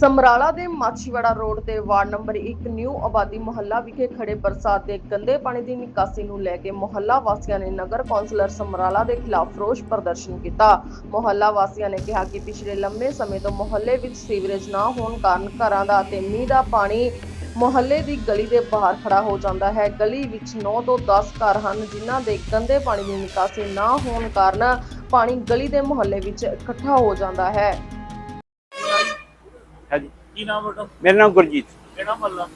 ਸਮਰਾਲਾ ਦੇ ਮਾਛੀਵਾੜਾ ਰੋਡ ਤੇ ward number 1 new ਆਬਾਦੀ ਮੁਹੱਲਾ ਵਿਖੇ ਖੜੇ ਬਰਸਾਤ ਦੇ ਗੰਦੇ ਪਾਣੀ ਦੀ ਨਿਕਾਸੀ ਨੂੰ ਲੈ ਕੇ ਮੁਹੱਲਾ ਵਾਸੀਆਂ ਨੇ ਨਗਰ ਕੌਂਸਲਰ ਸਮਰਾਲਾ ਦੇ ਖਿਲਾਫ ਰੋਸ ਪ੍ਰਦਰਸ਼ਨ ਕੀਤਾ। ਮੁਹੱਲਾ ਵਾਸੀਆਂ ਨੇ ਕਿਹਾ ਕਿ ਪਿਛਲੇ ਲੰਬੇ ਸਮੇਂ ਤੋਂ ਮੁਹੱਲੇ ਵਿੱਚ ਸੀਵਰੇਜ ਨਾ ਹੋਣ ਕਾਰਨ ਘਰਾਂ ਦਾ ਅਤੇ ਮੀਂਹ ਦਾ ਪਾਣੀ ਮੁਹੱਲੇ ਦੀ ਗਲੀ ਦੇ ਬਾਹਰ ਖੜਾ ਹੋ ਜਾਂਦਾ ਹੈ। ਗਲੀ ਵਿੱਚ 9 ਤੋਂ 10 ਘਰ ਹਨ ਜਿਨ੍ਹਾਂ ਦੇ ਗੰਦੇ ਪਾਣੀ ਦੀ ਨਿਕਾਸੀ ਨਾ ਹੋਣ ਕਾਰਨ ਪਾਣੀ ਗਲੀ ਦੇ ਮੁਹੱਲੇ ਵਿੱਚ ਇਕੱਠਾ ਹੋ ਜਾਂਦਾ ਹੈ। ਹਾਂਜੀ ਕੀ ਨਾਮ ਤੁਹਾਡਾ? ਮੇਰਾ ਨਾਮ ਗੁਰਜੀਤ ਕਿਹੜਾ ਮਹੱਲਾ?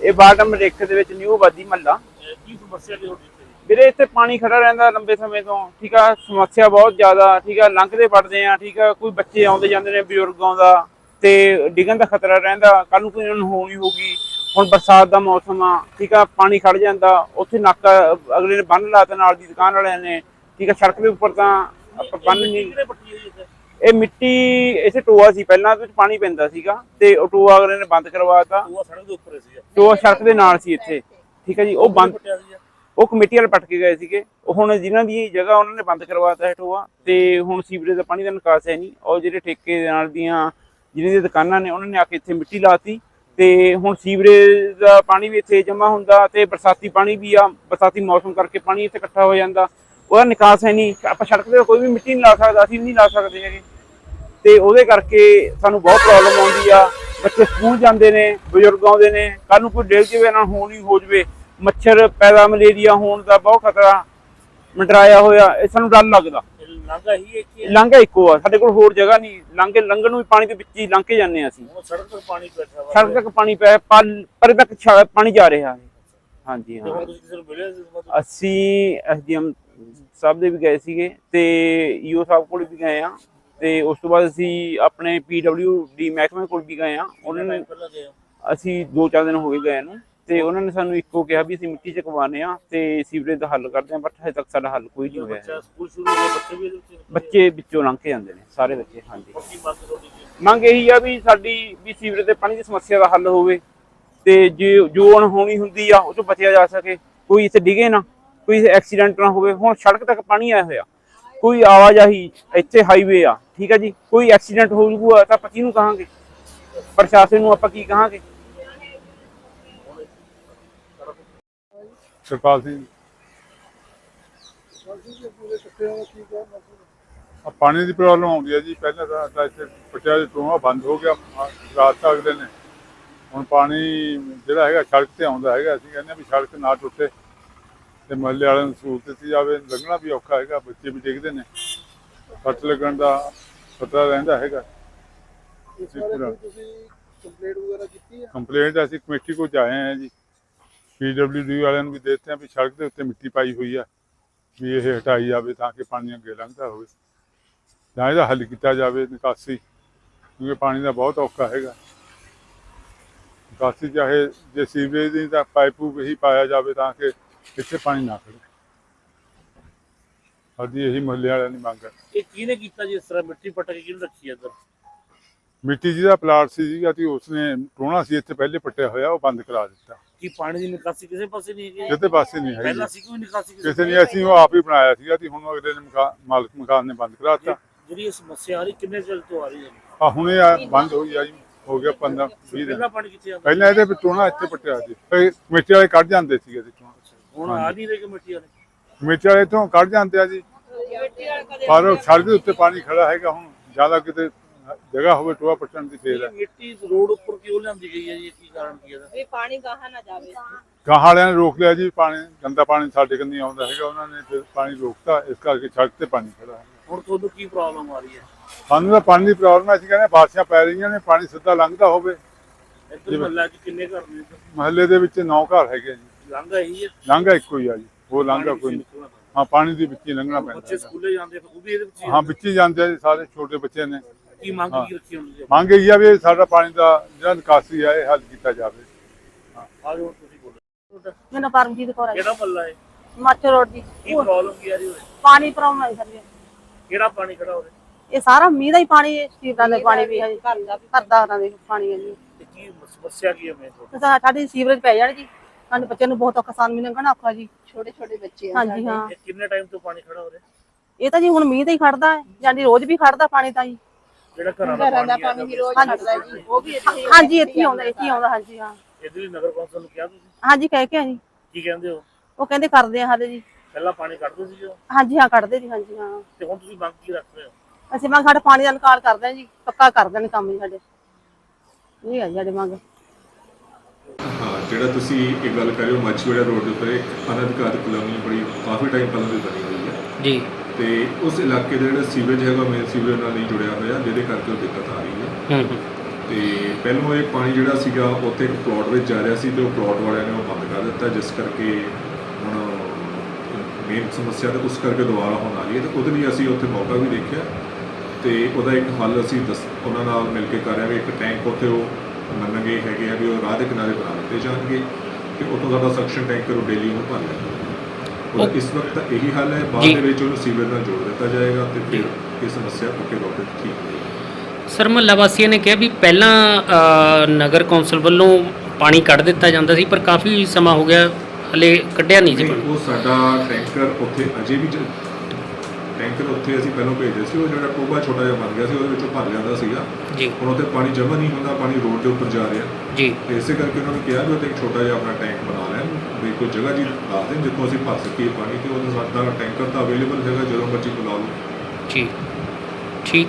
ਇਹ ਨੰਬਰ 1 ਦੇ ਵਿੱਚ ਨਿਊ ਆਬਾਦੀ ਮਹੱਲਾ ਕੀ ਸਮੱਸਿਆ ਕੀ ਹੋਣੀ ਵੀਰੇ ਇੱਥੇ ਪਾਣੀ ਖੜਾ ਰਹਿੰਦਾ ਲੰਬੇ ਸਮੇਂ ਤੋਂ। ਠੀਕ ਆ ਸਮੱਸਿਆ ਬਹੁਤ ਜ਼ਿਆਦਾ। ਠੀਕ ਆ ਲੰਘਦੇ ਵੜਦੇ ਆ। ਠੀਕ ਆ ਕੋਈ ਬੱਚੇ ਆਉਂਦੇ ਜਾਂਦੇ ਨੇ ਬਜ਼ੁਰਗ ਆਉਂਦਾ ਤੇ ਡਿੱਗਣ ਦਾ ਖਤਰਾ ਰਹਿੰਦਾ। ਕੱਲ ਨੂੰ ਕੋਈ ਅਨਹੋਣੀ ਹੋਊਗੀ। ਹੁਣ ਬਰਸਾਤ ਦਾ ਮੌਸਮ ਆ। ਠੀਕ ਆ ਪਾਣੀ ਖੜ ਜਾਂਦਾ। ਉੱਥੇ ਨਾਕਾ ਅਗਲੇ ਨੇ ਬੰਨ ਲਾਤਾ ਨਾਲ ਦੀ ਦੁਕਾਨ ਵਾਲਿਆਂ ਨੇ। ਠੀਕ ਆ ਸੜਕ ਦੇ ਉੱਪਰ ਤਾਂ ਬੰਨ ਨਹੀਂ ਇਹ ਮਿੱਟੀ ਇਸੇ ਟੋਆ ਸੀ ਪਹਿਲਾਂ ਵਿੱਚ ਪਾਣੀ ਪੈਂਦਾ ਸੀਗਾ ਤੇ ਉਹ ਟੋਆ ਅਗਲੇ ਨੇ ਬੰਦ ਕਰਵਾਤਾ। ਉਹ ਸੜਕ ਦੇ ਉੱਪਰ ਸੀ ਟੋਆ ਸੜਕ ਦੇ ਨਾਲ ਸੀ ਇੱਥੇ। ਠੀਕ ਹੈ ਜੀ ਉਹ ਬੰਦ ਉਹ ਕਮੇਟੀ ਵਾਲੇ ਪੱਟ ਕੇ ਗਏ ਸੀਗੇ। ਉਹ ਹੁਣ ਜਿਨ੍ਹਾਂ ਦੀ ਜਗ੍ਹਾ ਉਹਨਾਂ ਨੇ ਬੰਦ ਕਰਵਾਤਾ ਹੈ ਟੋਆ ਤੇ ਹੁਣ ਸੀਵਰੇਜ ਦਾ ਪਾਣੀ ਦਾ ਨਿਕਾਸ ਹੈ ਨਹੀਂ। ਔਰ ਜਿਹੜੇ ਠੇਕੇ ਦੇ ਨਾਲ ਦੀਆਂ ਜਿਹਨਾਂ ਦੀਆਂ ਦੁਕਾਨਾਂ ਨੇ ਉਹਨਾਂ ਨੇ ਆ ਕੇ ਇੱਥੇ ਮਿੱਟੀ ਲਾਤੀ ਤੇ ਹੁਣ ਸੀਵਰੇਜ ਦਾ ਪਾਣੀ ਵੀ ਇੱਥੇ ਜਮ੍ਹਾਂ ਹੁੰਦਾ ਤੇ ਬਰਸਾਤੀ ਪਾਣੀ ਵੀ ਆ ਬਰਸਾਤੀ ਮੌਸਮ ਕਰਕੇ ਪਾਣੀ ਇੱਥੇ ਇਕੱਠਾ ਹੋ ਜਾਂਦਾ। ਉਹਦਾ ਨਿਕਾਸ ਹੈ ਨਹੀਂ ਆਪਾਂ ਸੜਕ ਤੇ ਕੋਈ ਵੀ ਮਿੱਟੀ ਨਹੀਂ ਲਾ ਸਕਦਾ ਅਸੀਂ ਵੀ ਨਹੀਂ ਲਾ ਸਕਦੇ ਹੈਗੇ। ਤੇ ਉਹਦੇ ਕਰਕੇ ਸਾਨੂੰ ਬਹੁਤ ਪ੍ਰੋਬਲਮ ਆਉਂਦੀ ਆ। ਬੱਚੇ ਸਕੂਲ ਜਾਂਦੇ ਨੇ ਬਜ਼ੁਰਗ ਆਉਂਦੇ ਨੇ ਕੱਲ ਨੂੰ ਕੋਈ ਡੇਗ ਜਵੇ ਨਾ ਹੋਣੀ ਹੋ ਜਵੇ ਮੱਛਰ ਪੈਦਾ ਮਲੇਰੀਆ ਹੋਣ ਦਾ ਬਹੁਤ ਖਤਰਾ ਮੰਡਰਾਇਆ ਹੋਇਆ ਇਹ ਸਾਨੂੰ ਡਰ ਲੱਗਦਾ। ਲਾਂਘਾ ਹੀ ਇੱਕ ਹੀ ਹੈ। ਲਾਂਘਾ ਇੱਕੋ ਆ ਸਾਡੇ ਕੋਲ ਹੋਰ ਜਗ੍ਹਾ ਨਹੀਂ ਲਾਂਘੇ ਲੰਘਣ ਨੂੰ ਵੀ ਪਾਣੀ ਦੇ ਵਿੱਚ ਹੀ ਲੰਘ ਕੇ ਜਾਂਦੇ ਆ ਅਸੀਂ। ਸੜਕ ਤੇ ਪਾਣੀ ਵਾ। ਸੜਕ ਤੱਕ ਪਾਣੀ ਪੈ ਪਲ- ਪਰੇ ਤੱਕ ਪਾਣੀ ਜਾ ਰਿਹਾ। ਹੈ। ਹਾਂਜੀ ਹਾਂ ਅਸੀਂ ਐਸਡੀਐਮ ਸਾਹਿਬ ਦੇ ਵੀ ਗਏ ਸੀਗੇ ਤੇ ਈਓ ਸਾਹਿਬ ਕੋਲ ਵੀ ਗਏ ਆ ਤੇ ਉਸ ਤੋਂ ਬਾਅਦ ਅਸੀਂ ਆਪਣੇ ਪੀਡਬਲਿਊਡੀ ਮਹਿਕਮੇ ਕੋਲ ਵੀ ਗਏ ਆ ਉਹਨਾਂ ਨੇ। ਅਸੀਂ 2-4 ਦਿਨ ਹੋ ਗਏ ਗਏ ਨੂੰ ਤੇ ਉਹਨਾਂ ਨੇ ਸਾਨੂੰ ਇੱਕੋ ਕਿਹਾ ਵੀ ਅਸੀਂ ਮਿੱਟੀ ਚਕਵਾਨੇ ਆ ਤੇ ਸੀਵਰੇਜ ਦਾ ਹੱਲ ਕਰਦੇ ਆ ਬਟ ਹਜੇ ਤੱਕ ਸਾਡਾ ਹੱਲ ਕੋਈ ਨਹੀਂ ਹੋਇਆ। ਬੱਚਾ ਵਿੱਚ ਲੰਘ ਕੇ ਜਾਂਦੇ ਨੇ ਸਾਰੇ ਬੱਚੇ ਹਾਂਜੀ ਮੰਗ ਇਹੀ ਆ ਵੀ ਸਾਡੀ ਵੀ ਸੀਵਰੇਜ ਦੇ ਪਾਣੀ ਦੀ ਸਮੱਸਿਆ ਦਾ ਹੱਲ ਹੋਵੇ ਤੇ ਜੇ ਜੋ ਅਣਹੋਣੀ ਹੁੰਦੀ ਆ ਉਹ ਤੋਂ ਬਚਿਆ ਜਾ ਸਕੇ ਕੋਈ ਇੱਥੇ ਡਿਗੇ ਨਾ ਕੋਈ ਐਕਸੀਡੈਂਟ ਨਾ ਹੋਵੇ, ਹੁਣ ਸੜਕ ਤੱਕ ਪਾਣੀ ਆਇਆ ਹੋਇਆ। ਕੋਈ ਆਵਾਜਾਈ ਇੱਥੇ ਹਾਈਵੇ ਆ, ਠੀਕ ਆ ਜੀ? ਕੋਈ ਐਕਸੀਡੈਂਟ ਹੋ ਜੂਗਾ ਤਾਂ ਆਪਾਂ ਕਿਹਨੂੰ ਕਹਾਂਗੇ? ਪ੍ਰਸ਼ਾਸਨ ਨੂੰ ਆਪਾਂ ਕੀ ਕਹਾਂਗੇ? ਸਰਪਾਲ ਸਿੰਘ ਆ ਪਾਣੀ ਦੀ ਪ੍ਰੋਬਲਮ ਆਉਂਦੀ ਹੈ ਜੀ। ਪਹਿਲਾਂ ਤਾਂ ਇੱਥੇ ਪਟਿਆਲੇ ਤੋਂ ਬੰਦ ਹੋ ਗਿਆ। ਰਾਤ ਤੱਕ ਅਗਲੇ ਨੇ। ਹੁਣ ਪਾਣੀ ਜਿਹੜਾ ਹੈਗਾ, ਸੜਕ ਤੇ ਆਉਂਦਾ ਹੈਗਾ। ਅਸੀਂ ਕਹਿੰਦੇ ਵੀ ਸੜਕ ਨਾ ਟੁੱਟੇ। ਤੇ ਮਹੱਲੇ ਵਾਲਿਆਂ ਨੂੰ ਸਹੂਲਤ ਦਿੱਤੀ ਜਾਵੇ ਲੰਘਣਾ ਵੀ ਔਖਾ ਹੈਗਾ ਬੱਚੇ ਵੀ ਡਿੱਗਦੇ ਨੇ। ਸੱਟ ਲੱਗਣ ਦਾ ਖਤਰਾ ਰਹਿੰਦਾ ਹੈਗਾ। ਇਸ ਬਾਰੇ ਕੋਈ ਤੁਸੀਂ ਕੰਪਲੇਂਟ ਵਗੈਰਾ ਕੀਤੀ ਹੈ ਕੰਪਲੇਂਟ ਅਸੀਂ ਕਮੇਟੀ ਕੋਲ ਜਾਏ ਹਾਂ ਜੀ। ਪੀਡਬਲਯੂਡੀ ਵਾਲਿਆਂ ਨੂੰ ਵੀ ਦਿੱਤੇ ਆ ਵੀ ਸੜਕ ਦੇ ਉੱਤੇ ਮਿੱਟੀ ਪਾਈ ਹੋਈ ਆ ਵੀ ਇਹ ਹਟਾਈ ਜਾਵੇ ਤਾਂ ਕਿ ਪਾਣੀ ਅੱਗੇ ਲੰਘਦਾ ਹੋਵੇ। ਜਾਂ ਇਹਦਾ ਹੱਲ ਕੀਤਾ ਜਾਵੇ ਨਿਕਾਸੀ ਕਿਉਂਕਿ ਪਾਣੀ ਦਾ ਬਹੁਤ ਔਖਾ ਹੈਗਾ। ਨਿਕਾਸੀ ਚਾਹੇ ਜੇ ਸੀਵਰੇਜ ਦੀ ਤਾਂ ਪਾਈਪ ਹੀ ਪਾਇਆ ਜਾਵੇ ਤਾਂ ਕਿ ਇੱਥੇ ਪਾਣੀ ਨਾ ਖੜੇ ਸਾਡੀ ਇਹੀ ਮੁਹੱਲੇ ਵਾਲਿਆਂ ਦੀ ਮੰਗ ਹੈ। ਇਹ ਕਿਹਨੇ ਕੀਤਾ ਜੀ ਇਸ ਤਰ੍ਹਾਂ ਮਿੱਟੀ ਪੱਟ ਕੇ ਕਿਹਨੂੰ ਰੱਖੀ ਹੈ ਇੱਧਰ? ਮਿੱਟੀ ਜਿਹਦਾ ਪਲਾਟ ਸੀ ਸੀਗਾ ਤੇ ਉਸਨੇ ਟੋਣਾ ਸੀ ਇੱਥੇ ਪਹਿਲੇ ਪੱਟਿਆ ਹੋਇਆ ਉਹ ਬੰਦ ਕਰਾ ਦਿੱਤਾ। ਕੀ ਪਾਣੀ ਦੀ ਨਿਕਾਸੀ ਕਿਸੇ ਪਾਸੇ ਨਹੀਂ ਹੈਗੀ? ਕਿਤੇ ਪਾਸੇ ਨਹੀਂ ਹੈਗੀ। ਪਹਿਲਾਂ ਸੀ ਕੋਈ ਨਿਕਾਸੀ ਕਿਸੇ ਨੇ ਅਸੀਂ ਉਹ ਆਪ ਹੀ ਬਣਾਇਆ ਸੀਗਾ ਤੇ ਹੁਣ ਅਗਲੇ ਨੇ ਮਕਾ- ਮਾਲਕ ਮਕਾਨ ਨੇ ਬੰਦ ਕਰਾਤਾ ਜਿਹੜੀ ਇਹ ਸਮੱਸਿਆ ਆ ਰਹੀ ਕਿੰਨੇ ਚਿਰ ਤੋਂ ਆ ਰਹੀ ਹੈ? ਆ ਹੁਣੇ ਆ ਬੰਦ ਹੋਈ ਆ ਜੀ ਹੋ ਗਿਆ 15 20 ਦਿਨ। ਪਹਿਲਾਂ ਪਾਣੀ ਕਿੱਥੇ ਆਉਂਦਾ ਪਹਿਲਾਂ ਇਹਦੇ ਵਿੱਚ ਟੋਣਾ ਇੱਥੇ ਪੱਟਿਆ ਸੀ। ਫਿਰ ਵਾਲੇ ਕੱਢ ਜਾਂਦੇ ਸੀਗੇ ਇਹਦੇ ਚੋਂ ਹੁਣ ਆ ਨਹੀਂ ਰਹੀ ਕਮੇਟੀ ਵਾਲੇ? ਕਮੇਟੀ ਵਾਲੇ ਤੋਂ ਕੱਢ ਜਾਂਦੇ ਆ ਜੀ। ਪਰ ਉਹ ਸੜਕ ਦੇ ਉੱਤੇ ਪਾਣੀ ਖੜਾ ਹੈਗਾ ਹੁਣ ਜ਼ਿਆਦਾ ਕਿਤੇ ਜਗ੍ਹਾ ਹੋਵੇ ਟੋਆ ਪੱਟਣ ਦੀ ਫੇਰ। ਹੈ ਇਹ ਮਿੱਟੀ ਰੋਡ ਉੱਪਰ ਕਿਉਂ ਲਿਆਂਦੀ ਗਈ ਹੈ ਜੀ? ਇਹ ਕੀ ਕਾਰਨ ਕੀ ਹੈ ਇਹਦਾ? ਵੀ ਪਾਣੀ ਗਾਹਾਂ ਨਾ ਜਾਵੇ। ਗਾਹਾਂ ਵਾਲਿਆਂ ਨੇ ਰੋਕ ਲਿਆ ਜੀ ਪਾਣੀ ਗੰਦਾ ਪਾਣੀ ਸਾਡੇ ਕੰਨੀ ਆਉਂਦਾ ਹੈਗਾ ਉਹਨਾਂ ਨੇ ਫਿਰ ਪਾਣੀ ਰੋਕਤਾ ਇਸ ਕਰਕੇ ਸੜਕ ਤੇ ਪਾਣੀ ਖੜਾ ਹੈ। ਹੁਣ ਤੁਹਾਨੂੰ ਕੀ ਪ੍ਰੋਬਲਮ ਆ ਰਹੀ ਹੈ? ਸਾਨੂੰ ਤਾਂ ਪਾਣੀ ਦੀ ਪ੍ਰੋਬਲਮ ਹੈ ਅਸੀਂ ਕਹਿੰਦੇ ਬਾਰਿਸ਼ਾਂ ਪੈ ਰਹੀਆਂ ਨੇ ਪਾਣੀ ਸਿੱਧਾ ਲੰਘਦਾ ਹੋਵੇ। ਇੱਧਰ ਮਹੱਲਾ 'ਚ ਕਿੰਨੇ ਘਰ ਨੇ ਇੱਧਰ? ਮਹੱਲੇ ਦੇ ਵਿੱਚ 9 ਘਰ ਹੈਗੇ ਜੀ। ਲਾਂਘਾ ਹੈ। ਇੱਕੋ ਹੀ ਆ ਜੀ। ਉਹ ਲਾਂਘਾ ਪਾਣੀ ਕੋਈ ਨਹੀਂ। ਹਾਂ ਪਾਣੀ ਦੇ ਵਿੱਚ ਹੀ ਲੰਘਣਾ ਬੱਚੇ ਪੈਂਦਾ ਸਕੂਲੇ ਜਾਂਦੇ ਫਿਰ ਉਹ ਵੀ ਇਹਦੇ ਵਿੱਚ ਹੀ ਹਾਂ ਵਿੱਚ ਹੀ ਜਾਂਦੇ ਆ ਜੀ ਸਾਰੇ ਛੋਟੇ ਬੱਚੇ ਨੇ। ਕੀ ਮੰਗ ਹਾਂ। ਕੀ ਰੱਖੀ ਹੁੰਦੀ ਹੈ ਮੰਗ ਇਹੀ ਆ ਵੀ ਸਾਡਾ ਪਾਣੀ ਦਾ ਜਿਹੜਾ ਨਿਕਾਸੀ ਆ ਇਹ ਹੱਲ ਕੀਤਾ ਜਾਵੇ। ਆ ਜਾਓ ਤੁਸੀਂ ਬੋਲੋ। ਮੈਨੂੰ ਪਰਮਜੀਤ ਕੌਰ ਹੈ ਕਿਹੜਾ ਮਹੱਲਾ ਹੈ? ਮਾਚੋ ਰੋਡ ਦੀ। ਕੀ ਪ੍ਰੋਬਲਮ ਕੀ ਆ ਰਹੀ ਹੋਵੇ ਪਾਣੀ ਪ੍ਰੋਬਲਮ ਹੈ ਸਰ ਜੀ। ਕਿਹੜਾ ਪਾਣੀ ਖੜਾ ਹੋ ਰਿਹਾ ਇਹ ਸਾਰਾ ਮੀਂਹ ਦਾ ਹੀ ਪਾਣੀ ਹੈ ਸਟੀਲਾਂ ਦਾ ਪਾਣੀ ਵੀ ਹੈ ਜੀ। ਘਰ ਦਾ ਘਰ ਦਾ ਪਾਣੀ ਹੈ ਜੀ। ਤੇ ਕੀ ਸਮੱਸਿਆ ਕੀ ਹੈ ਮੈਂ ਤੁਹਾਡੀ? ਤੇ ਸਾ- ਸਾਡੀ ਸੀਵਰੇਜ ਪੈ ਜਾਣ ਜੀ। ਸਾਡੇ ਬੱਚਿਆਂ ਨੂੰ ਬਹੁਤ ਔਖਾ ਸਾਨ ਵੀ ਲੰਘਣਾ ਔਖਾ ਜੀ। ਛੋਟੇ ਛੋਟੇ ਬੱਚੇ ਆ ਹਾਂਜੀ ਹਾਂ। ਇਹ ਕਿੰਨੇ ਟਾਈਮ ਤੋਂ ਪਾਣੀ ਖੜਾ ਹੋ ਰਿਹਾ? ਇਹ ਤਾਂ ਜੀ ਹੁਣ ਮੀਂਹ ਦਾ ਹੀ ਖੜਦਾ ਹੈ ਜਾਂਦੀ ਰੋਜ਼ ਵੀ ਖੜਦਾ ਪਾਣੀ ਤਾਂ ਜੀ। ਜਿਹੜਾ ਘਰਾਂ ਦਾ ਘਰਾਂ ਦਾ ਪਾਣੀ ਪਾਣੀ ਵੀ ਰੋਜ਼ ਛੱਡਦਾ ਜੀ। ਉਹ ਵੀ ਇੱਥੇ ਹਾਂਜੀ ਇੱਥੇ ਹੀ ਆਉਂਦਾ ਇੱਥੇ ਹੀ ਆਉਂਦਾ ਹਾਂਜੀ ਹਾਂ। ਇਹਦੇ ਲਈ ਨਗਰ ਕੌਂਸਲ ਨੂੰ ਕਿਹਾ ਤੁਸੀਂ? ਹਾਂਜੀ ਕਹਿ ਕੇ ਆ ਜੀ। ਕੀ ਕਹਿੰਦੇ ਹੋ? ਉਹ ਕਹਿੰਦੇ ਕਰਦੇ ਆ ਹਾਲੇ ਜੀ। ਪਹਿਲਾਂ ਪਾਣੀ ਕੱਢਦੇ ਸੀ ਜੋ ਹਾਂਜੀ ਹਾਂ ਕੱਢਦੇ ਜੀ ਹਾਂਜੀ ਹਾਂ। ਤੇ ਹੁਣ ਤੁਸੀਂ ਮੰਗ ਕੀ ਰੱਖ ਰਹੇ ਹੋ? ਅਸੀਂ ਮੰਗ ਸਾਡਾ ਪਾਣੀ ਦਾ ਨਿਕਾਲ ਕਰਦੇ ਆ ਜੀ ਪੱਕਾ ਕਰ ਦੇਣ ਕੰਮ ਜੀ ਸਾਡੇ। ਇਹ ਹੈ ਜੀ ਸਾਡੇ ਮੰਗ। ਹਾਂ ਜਿਹੜਾ ਤੁਸੀਂ ਇਹ ਗੱਲ ਕਰ ਰਹੇ ਹੋ ਮੱਛੀਵਾੜਾ ਰੋਡ ਦੇ ਇੱਕ ਅਨਧਿਕਾਰਤ ਕਲੋਨੀ ਬੜੀ ਕਾਫੀ ਟਾਈਮ ਪਹਿਲਾਂ ਦੀ ਬਣੀ ਹੋਈ ਹੈ। ਜੀ। ਤੇ ਉਸ ਇਲਾਕੇ ਦਾ ਜਿਹੜਾ ਸੀਵਰੇਜ ਹੈਗਾ ਮੇਨ ਸੀਵਰੇਜ ਨਾਲ ਨਹੀਂ ਜੁੜਿਆ ਹੋਇਆ ਜਿਹਦੇ ਕਰਕੇ ਉਹ ਦਿੱਕਤ ਆ ਰਹੀ ਹੈ। ਹੂੰ ਹੂੰ। ਤੇ ਪਹਿਲਾਂ ਇਹ ਪਾਣੀ ਜਿਹੜਾ ਸੀਗਾ ਉੱਥੇ ਇੱਕ ਪਲਾਟ ਵਿੱਚ ਜਾ ਰਿਹਾ ਸੀ ਤੇ ਉਹ ਪਲਾਟ ਵਾਲਿਆਂ ਨੇ ਉਹ ਬੰਦ ਕਰ ਦਿੱਤਾ ਜਿਸ ਕਰਕੇ ਹੁਣ ਮੇਨ ਸਮੱਸਿਆ ਤਾਂ ਉਸ ਕਰਕੇ ਦੁਬਾਰਾ ਹੁਣ ਆ ਰਹੀ ਹੈ। ਤੇ ਉਹਦੇ ਲਈ ਅਸੀਂ ਉੱਥੇ ਮੌਕਾ ਵੀ ਦੇਖਿਆ। ਤੇ ਉਹਦਾ ਇੱਕ ਹੱਲ ਅਸੀਂ ਦੱਸ ਉਹਨਾਂ ਨਾਲ ਮਿਲ ਕੇ ਕਰ ਰਹੇ ਹਾਂ ਵੀ ਇੱਕ ਟੈਂਕ ਉੱਥੇ ਉਹ ਮੰਨਣਗੇ ਹੈਗੇ ਆ ਵੀ ਉਹ ਰਾਹ ਦੇ ਕਿਨਾਰੇ ਬਣਾ ਦਿੱਤੇ ਜਾਣਗੇ ਤੇ ਉੱਥੋਂ ਸਾਡਾ ਸਕਸ਼ਨ ਟੈਂਕਰ ਉਹ ਡੇਲੀ ਉਹਨੂੰ ਭਰ ਲੈਂਦਾ ਉਹਦਾ ਇਸ ਵਕਤ ਤਾਂ ਇਹੀ ਹੱਲ ਹੈ ਬਾਅਦ। ਦੇ ਵਿੱਚ ਉਹਨੂੰ ਸੀਵਰ ਨਾਲ ਜੋੜ ਦਿੱਤਾ ਜਾਏਗਾ ਤੇ ਫਿਰ ਇਹ ਸਮੱਸਿਆ ਪੱਕੇ ਤੌਰ ਤੇ ਠੀਕ ਹੋ ਜਾਏਗੀ ਸਰ ਮਹੱਲਾ ਵਾਸੀਆਂ ਨੇ ਕਿਹਾ ਵੀ ਪਹਿਲਾਂ ਨਗਰ ਕੌਂਸਲ ਵੱਲੋਂ ਪਾਣੀ ਕੱਢ ਦਿੱਤਾ ਜਾਂਦਾ ਸੀ ਪਰ ਕਾਫੀ ਸਮਾਂ ਹੋ ਗਿਆ ਹਲੇ ਕੱਢਿਆ ਨਹੀਂ ਜੀ। ਉਹ ਸਾਡਾ ਟੈਂਕਰ ਉੱਥੇ ਅਜੇ ਵੀ ਟੈਂਕਰ ਉੱਥੇ ਅਸੀਂ ਪਹਿਲਾਂ ਭੇਜਦੇ ਸੀ ਉਹ ਜਿਹੜਾ ਟੋਬਾ ਛੋਟਾ ਜਿਹਾ ਬਣ ਗਿਆ ਸੀ ਉਹਦੇ ਵਿੱਚੋਂ ਭਰ ਜਾਂਦਾ ਸੀਗਾ। ਜੀ। ਹੁਣ ਉੱਥੇ ਪਾਣੀ ਜਮ੍ਹਾਂ ਨਹੀਂ ਹੁੰਦਾ ਪਾਣੀ ਰੋਡ ਦੇ ਉੱਪਰ ਜਾ ਰਿਹਾ। ਜੀ। ਤੇ ਇਸੇ ਕਰਕੇ ਉਹਨਾਂ ਨੇ ਕਿਹਾ ਵੀ ਉੱਥੇ ਇੱਕ ਛੋਟਾ ਜਿਹਾ ਆਪਣਾ ਟੈਂਕ ਬਣਾ ਲੈਣ ਵੀ ਕੋਈ ਜਗ੍ਹਾ ਜੀ ਦੱਸ ਦੇਣ ਜਿੱਥੋਂ ਅਸੀਂ ਭਰ ਸਕੀਏ ਪਾਣੀ ਤੇ ਉਹਦਾ ਸਾਡਾ ਟੈਂਕਰ ਤਾਂ ਅਵੇਲੇਬਲ ਹੈਗਾ ਜਦੋਂ ਮਰਜ਼ੀ ਬੁਲਾ ਲਓ। ਜੀ। ਠੀਕ।